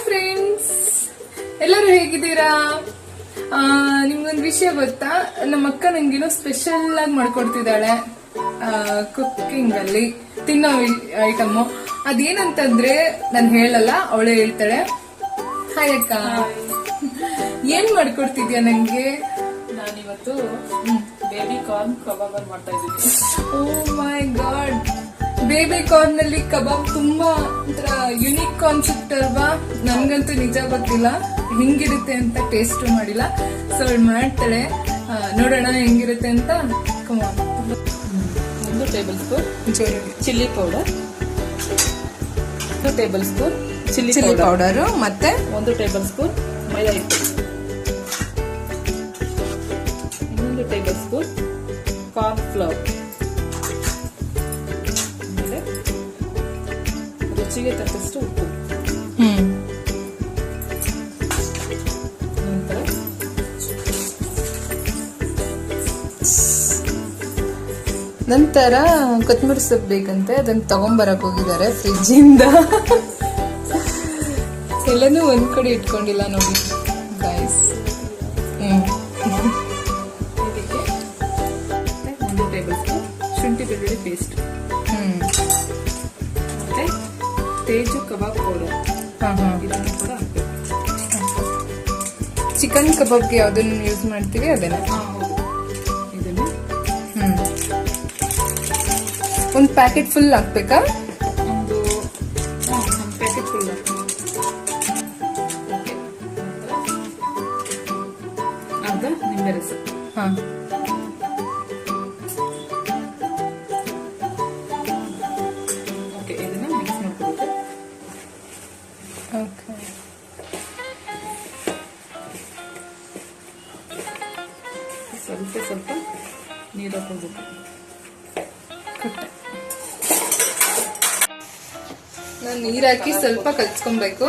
Hi friends ಎಲ್ಲರೂ ಹೇಗಿದ್ದೀರಾ? ನಿಮ್ಗೊಂದು ವಿಷಯ ಗೊತ್ತಾ? ನಮ್ಮ ಅಕ್ಕ ನಂಗೇನೋ ಸ್ಪೆಷಲ್ ಆಗಿ ಮಾಡ್ಕೊಡ್ತಿದ್ದಾಳೆ. ಕುಕ್ಕಿಂಗ್ ಅಲ್ಲಿ. ತಿನ್ನೋ ಐಟಮ್ ಅದೇನಂತಂದ್ರೆ ನಾನು ಹೇಳಲ್ಲ ಅವಳೇ ಹೇಳ್ತಾಳೆ. ಹಾಯ್ ಅಕ್ಕ. ಏನ್ ಮಾಡ್ಕೊಡ್ತಿದ್ಯಾ ನಂಗೆ? ನಾನಿವತ್ತು ಬೇಬಿ ಕಾರ್ನ್ ಕಬಾಬ್ ಮಾಡ್ತಾ ಇದ್ದೀನಿ. ಓ ಮೈ ಗಾಡ್ ಬೇಬಿ ಕಾರ್ನ್ನಲ್ಲಿ ಕಬಾಬ್ ತುಂಬಾ ಒಂಥರ ಯುನಿಕ್ ಕಾನ್ಸೆಪ್ಟ್ ಅಲ್ವಾ? ನನ್ಗಂತೂ ನಿಜ ಗೊತ್ತಿಲ್ಲ. ಹೆಂಗಿರುತ್ತೆ ಅಂತ ಟೇಸ್ಟ್ ಮಾಡಿಲ್ಲ. ಸೊ ಅವಳು ಮಾಡ್ತಾಳೆ. ನೋಡೋಣ ಹೆಂಗಿರುತ್ತೆ ಅಂತ. ಕಮಾನ್ ಒಂದು ಟೇಬಲ್ ಸ್ಪೂನ್ ಚಿಲ್ಲಿ ಪೌಡರ್ ಒಂದು tablespoon chilli chilli powder powder ಮತ್ತೆ? ಒಂದು ಟೇಬಲ್ ಸ್ಪೂನ್ ಮೈದಾ ಹಿಟ್ಟು ಇನ್ನೊಂದು ಟೇಬಲ್ ಸ್ಪೂನ್ ಕಾರ್ನ್ ಫ್ಲವರ್ ರುಚಿಗೆ ತಕ್ಕಷ್ಟು ಉಪ್ಪು ನಂತರ ನಂತರ ಕೊತ್ತಂಬರಿ ಸೊಪ್ಪು ಬೇಕಂತೆ ಅದನ್ನು ತಗೊಂಬರಕ್ಕೆ ಹೋಗಿದ್ದಾರೆ ಫ್ರಿಜ್ಜಿಂದ ಎಲ್ಲನೂ ಒಂದು ಕಡೆ ಇಟ್ಕೊಂಡಿಲ್ಲ ನೋಡಿ ಗಾಯ್ಸ್ ಹ್ಞೂ ಒಂದು ಟೇಬಲ್ ಸ್ಪೂನ್ ಶುಂಠಿ ಬೆಳ್ಳುಳ್ಳಿ ಪೇಸ್ಟ್ ತೇಜು ಕಬಾಬ್ ಪೌಡರ್. ಹಾಂ ಹಾ. ಇದನ್ನು ಕೂಡ ಹಾಕ್ಬೇಕು. ಚಿಕನ್ ಕಬಾಬ್ಗೆ ಯಾವುದನ್ನು ಯೂಸ್ ಮಾಡ್ತೀವಿ ಅದನ್ನ. ಹಾ, ಹೌದು. ಇದನ್ನು? ಹ್ಮ್. ಒಂದ್ ಪ್ಯಾಕೆಟ್ ಫುಲ್ ಹಾಕ್ಬೇಕಾ? ಒಂದು ಒಂದು ಪ್ಯಾಕೆಟ್ ಫುಲ್ ಅರ್ಧ ನಿಂಬೆ ರಸ. ಹಾ. ಸ್ವಲ್ಪ ಸ್ವಲ್ಪ ನೀರು ಹಾಕೋಬೇಕು ನಾನು ನೀರು ಹಾಕಿ ಸ್ವಲ್ಪ ಕಲ್ಸ್ಕೊಬೇಕು.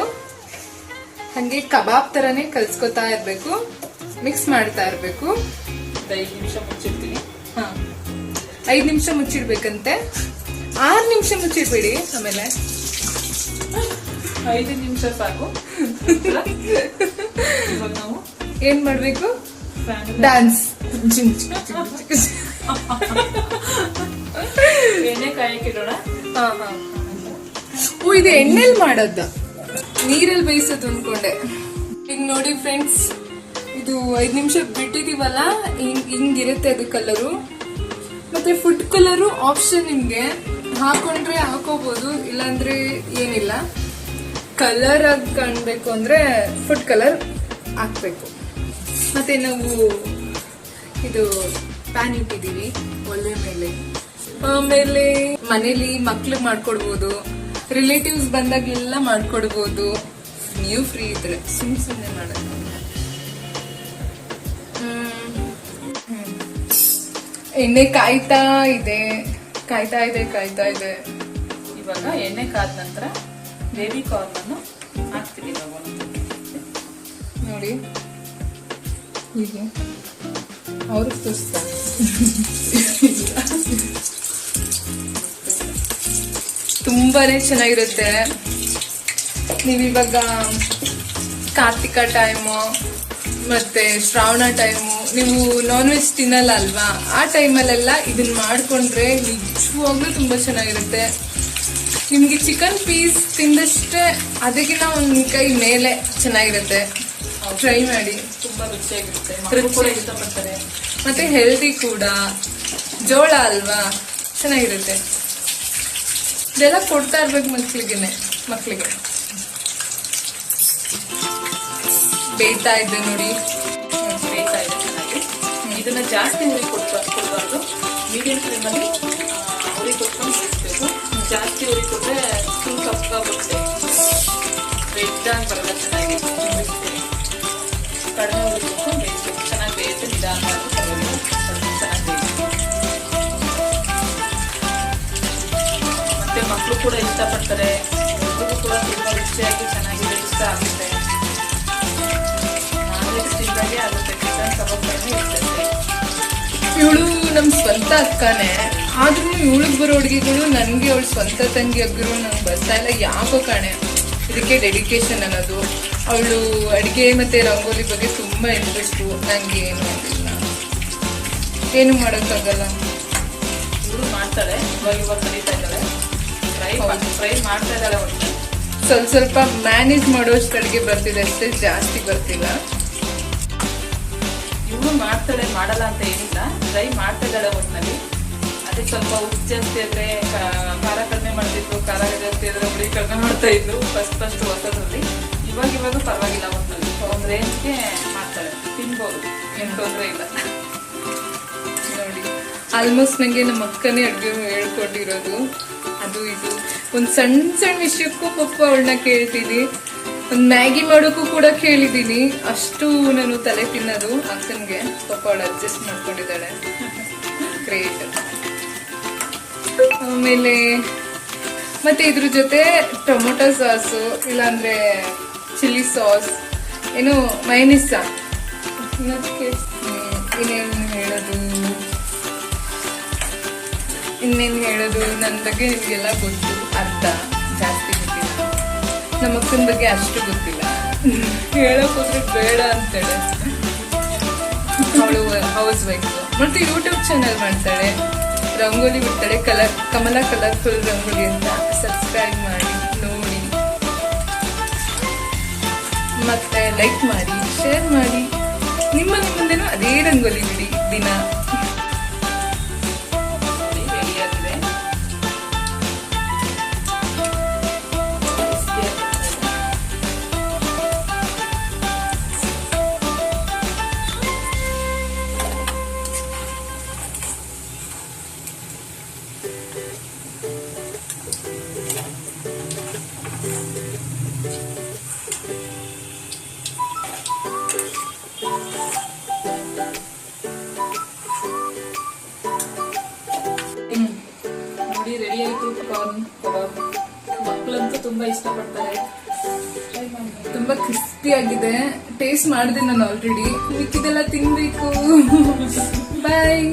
ಹಂಗೆ ಕಬಾಬ್ ತರನೇ ಕಲ್ಸ್ಕೊತಾ ಇರಬೇಕು. ಮಿಕ್ಸ್ ಮಾಡ್ತಾ ಇರಬೇಕು. ಐದು ನಿಮಿಷ ಮುಚ್ಚಿರ್ತೀನಿ ಹಾಂ. ಐದು ನಿಮಿಷ ಮುಚ್ಚಿಡ್ಬೇಕಂತೆ. ಆರು ನಿಮಿಷ ಮುಚ್ಚಿಡ್ಬೇಡಿ ಆಮೇಲೆ. ಐದು ನಿಮಿಷ ಸಾಕು. ನಾವು ಏನ್ ಮಾಡ್ಬೇಕು? ಡ್ಯಾನ್ಸ್ ಎಣ್ಣೆ ಹಾ ಹಾ. ಇದು ಎಣ್ಣೆಲ್ ಮಾಡದ್ದ ನೀರಲ್ಲಿ ಬೇಯಿಸೋದು ಅನ್ಕೊಂಡೆ. ಈಗ ನೋಡಿ ಫ್ರೆಂಡ್ಸ್ ಇದು ಐದ್ ನಿಮಿಷ ಬಿಟ್ಟಿದೀವಲ್ಲ, ಹಿಂಗ್ ಹಿಂಗಿರುತ್ತೆ ಅದು ಕಲರು ಮತ್ತೆ ಫುಡ್ ಕಲರು ಆಪ್ಷನ್ ನಿಮ್ಗೆ. ಹಾಕೊಂಡ್ರೆ ಹಾಕೋಬಹುದು ಇಲ್ಲಾಂದ್ರೆ ಏನಿಲ್ಲ. ಕಲರ್ ಆಗಿ ಕಾಣ್ಬೇಕು ಅಂದ್ರೆ ಫುಡ್ ಕಲರ್ ಹಾಕ್ಬೇಕು. ಮತ್ತೆ ನಾವು ಇದು ಪ್ಯಾನ್ ಇಟ್ಟಿದೀವಿ ಒಳ್ಳೆ ಮೇಲೆ ಆಮೇಲೆ ಮನೇಲಿ ಮಕ್ಳು ಮಾಡ್ಕೊಡ್ಬೋದು ರಿಲೇಟಿವ್ಸ್ ಬಂದಾಗೆಲ್ಲ ಮಾಡ್ಕೊಡ್ಬೋದು. ನೀವು ಫ್ರೀ ಇದ್ರೆ ಸುಮ್ ಸುಮ್ಮನೆ ಮಾಡೋದು. ಎಣ್ಣೆ ಕಾಯ್ತಾ ಇದೆ ಕಾಯ್ತಾ ಇದೆ ಕಾಯ್ತಾ ಇದೆ. ಇವಾಗ ಎಣ್ಣೆ ಕಾದ ನಂತರ ಬೇಬಿ ಕಾರ್ನ್ ಅನ್ನು ಹಾಕ್ತೀವಿ ನೋಡಿ. ಹೀಗೆ. ಅವ್ರಿಗೆ ತೋರಿಸ್ತಾರೆ ತುಂಬಾನೇ ಚೆನ್ನಾಗಿರುತ್ತೆ. ನೀವಿವಾಗ ಕಾರ್ತಿಕ ಟೈಮು ಮತ್ತೆ ಶ್ರಾವಣ ಟೈಮು ನೀವು ನಾನ್ ವೆಜ್ ತಿನ್ನಲ್ಲ ಅಲ್ವಾ? ಆ ಟೈಮಲ್ಲೆಲ್ಲ ಇದನ್ನ ಮಾಡಿಕೊಂಡ್ರೆ ನಿಜವಾಗ್ಲೂ ತುಂಬಾ ಚೆನ್ನಾಗಿರುತ್ತೆ. ನಿಮಗೆ ಚಿಕನ್ ಪೀಸ್ ತಿಂದಷ್ಟೇ ಅದಕ್ಕಿಂತ ಒಂದು ಕೈ ಮೇಲೆ ಚೆನ್ನಾಗಿರುತ್ತೆ. ಟ್ರೈ ಮಾಡಿ. ತುಂಬಾ ರುಚಿಯಾಗಿರುತ್ತೆ. ಮಕ್ಕಳು ಕೂಡ ಇಷ್ಟಪಡ್ತಾರೆ. ಮತ್ತೆ ಹೆಲ್ದಿ ಕೂಡ. ಜೋಳ ಅಲ್ವಾ? ಚೆನ್ನಾಗಿರುತ್ತೆ. ಇದೆಲ್ಲ ಕೊಡ್ತಾ ಇರ್ಬೇಕು ಮಕ್ಳಿಗೆನೆ. ಮಕ್ಳಿಗೆ. ಬೇಯ್ತಾ ಇದೆ ನೋಡಿ. ಬೇಯ್ತಾ ಇದೆ ಚೆನ್ನಾಗಿ. ಇದನ್ನ ಜಾಸ್ತಿ ಉರಿ ಕೊಡ್ಬಾ ಕೊಡಬಾರ್ದು. ಮೀಡಿಯಂ ಫ್ಲೇಮಲ್ಲಿ ಉರಿ ಕೊಟ್ಕೊಂಡು ಬೇಯಿಸ್ಬೇಕು. ಜಾಸ್ತಿ ಉರಿ ಕೊಟ್ಟರೆ ಫುಲ್ ಕಪ್ಪಾಗುತ್ತೆ. ಬರುತ್ತೆ ಆಗಿ ಬರಲ್ಲ ಚೆನ್ನಾಗಿ. ಕಡಿಮೆ ಉರಿ ಕೊಟ್ಟು ಬೇಯಿಸ್ಬೇಕು ಚೆನ್ನಾಗಿ ಬೇಯಿಸಿ ನಿಧಾನವಾಗಿ ಚೆನ್ನಾಗಿ ಬೇಯುತ್ತೆ ಮತ್ತೆ ಮಕ್ಕಳು ಕೂಡ ಇಷ್ಟಪಡ್ತಾರೆ ಎಲ್ರಿಗೂ ಕೂಡ ತುಂಬಾ ರುಚಿಯಾಗಿ ಚೆನ್ನಾಗಿದೆ ಇಷ್ಟ ಆಗುತ್ತೆ ನಾನ್ ತಿಂದಾಗೆ ಆಗುತ್ತೆ ಚಿಕನ್ ಕಬಾಬ್ ಇವಳು ನಮ್ ಸ್ವಂತ ಅಕ್ಕನೇ. ಆದ್ರೂ ಇವಳಿಗೆ ಬರೋ ಅಡುಗೆಗಳು ನನಗೆ ಅವಳು ಸ್ವಂತ ತಂಗಿ ಅಗ್ರು ನಂಗೆ ಬರ್ತಾ ಇಲ್ಲ. ಯಾಕೋ ಕಾಣೆ. ಇದಕ್ಕೆ ಡೆಡಿಕೇಶನ್ ಅನ್ನೋದು. ಅವಳು ಅಡುಗೆ ಮತ್ತೆ ರಂಗೋಲಿ ಬಗ್ಗೆ ತುಂಬಾ ಇಂಟ್ರೆಸ್ಟು ನಂಗೆ ಏನು ಆಗಿಲ್ಲ ಏನು ಮಾಡೋಕ್ಕಾಗಲ್ಲ. ಇವರು ಮಾಡ್ತಾಳೆ ಇವಾಗ ಇವಾಗ ಕಲಿತಾ ಇದ್ದಾಳೆ ಫ್ರೈ ಫ್ರೈ ಮಾಡ್ತಾ ಇದ್ದಾಳೆ ಸ್ವಲ್ಪ ಸ್ವಲ್ಪ ಮ್ಯಾನೇಜ್ ಮಾಡೋಷ್ಟು ಅಡುಗೆ ಬರ್ತಿದೆ ಅಷ್ಟೇ ಜಾಸ್ತಿ ಬರ್ತಿಲ್ಲ. ಇವಳು ಮಾಡ್ತಾಳೆ ಮಾಡಲ್ಲ ಅಂತ ಏನಿಲ್ಲ. ಟ್ರೈ ಮಾಡ್ತಾ ಇದ್ದಾಳೆ ಒಟ್ಟಿನಲ್ಲಿ ಅದಕ್ಕೆ ಸ್ವಲ್ಪ ಉಪ್ಪು ಜಾಸ್ತಿ ಆದರೆ ಖಾರ ಕಡಿಮೆ ಮಾಡ್ತಿದ್ರು ಖಾರ ಜಾಸ್ತಿ ಆದರೆ ಹುಳಿ ಕಡಿಮೆ ಮಾಡ್ತಾ ಇದ್ರು ಫಸ್ಟ್ ಫಸ್ಟ್ ಹೊಸದ್ರಲ್ಲಿ. ಇವಾಗ ಇವಾಗ ಪರವಾಗಿಲ್ಲ ಒಟ್ಟಿನಲ್ಲಿ ಒಂದು ರೇಂಜ್ಗೆ ಮಾಡ್ತಾಳೆ ತಿನ್ಬೋದು. ಏನು ತೊಂದರೆ ಇಲ್ಲ. ನೋಡಿ. ಆಲ್ಮೋಸ್ಟ್ ನನಗೆ ನಮ್ಮ ಅಕ್ಕನೇ ಅಡುಗೆ ಹೇಳ್ಕೊಂಡಿರೋದು. ಅದು ಇದು. ಒಂದು ಸಣ್ಣ ಸಣ್ಣ ವಿಷಯಕ್ಕೂ ಪಪ್ಪ ಅವಳನ್ನ ಕೇಳ್ತೀನಿ. ಒಂದು ಮ್ಯಾಗಿ ಮಾಡೋಕ್ಕೂ ಕೂಡ ಕೇಳಿದ್ದೀನಿ. ಅಷ್ಟು ನಾನು ತಲೆ ತಿನ್ನೋದು. ಅಕ್ಕನಿಗೆ ಪಾಪ ಅವಳು ಅಡ್ಜಸ್ಟ್ ಮಾಡ್ಕೊಂಡಿದ್ದಾಳೆ. ಗ್ರೇಟ್ ಆಮೇಲೆ ಮತ್ತೆ ಇದ್ರ ಜೊತೆ ಟೊಮೊಟೊ ಸಾಸು, ಇಲ್ಲಾಂದ್ರೆ ಚಿಲ್ಲಿ ಸಾಸ್ ಏನು ಮೈನಿಸ ಇನ್ನೇನು ಹೇಳೋದು? ಇನ್ನೇನು ಹೇಳೋದು? ನನ್ನ ಬಗ್ಗೆ ನಿಮಗೆಲ್ಲ ಗೊತ್ತು ಅರ್ಧ ಜಾಸ್ತಿ ಗೊತ್ತಿಲ್ಲ. ನಮ್ಮ ಅಕ್ಕನ ಬಗ್ಗೆ ಅಷ್ಟು ಗೊತ್ತಿಲ್ಲ. ಹೇಳೋಕ್ಕೋದ್ರೆ ಬೇಡ ಅಂತೇಳೆ. ಅವಳು ಹೌಸ್ ವೈಫ್ ಮತ್ತು ಯೂಟ್ಯೂಬ್ ಚಾನಲ್ ಮಾಡ್ತಾಳೆ. ರಂಗೋಲಿ ಬಿಡ್ತಾಳೆ ಕಲರ್ ಕಮಲ ಕಲರ್ಫುಲ್ ರಂಗೋಲಿ ಅಂತ. ಸಬ್ಸ್ಕ್ರೈಬ್ ಮಾಡಿ. ಮತ್ತೆ ಲೈಕ್ ಮಾಡಿ ಶೇರ್ ಮಾಡಿ. ನಿಮ್ಮ ನಿಮ್ಮಂದೇನು ಅದೇ ರಂಗೋಲಿ ಬಿಡಿ ದಿನ. ಆಯ್ತು ಕಾರ್ನ್ ಕಬಾಬ್ ಮಕ್ಕಳಂತೂ ತುಂಬಾ ಇಷ್ಟಪಡ್ತಾರೆ. ತುಂಬಾ ಕ್ರಿಸ್ಪಿ ಆಗಿದೆ ಟೇಸ್ಟ್ ಮಾಡಿದೆ ನಾನು ಆಲ್ರೆಡಿ ಮಿಕ್ಕಿದೆಲ್ಲ ತಿನ್ಬೇಕು ಬಾಯ್.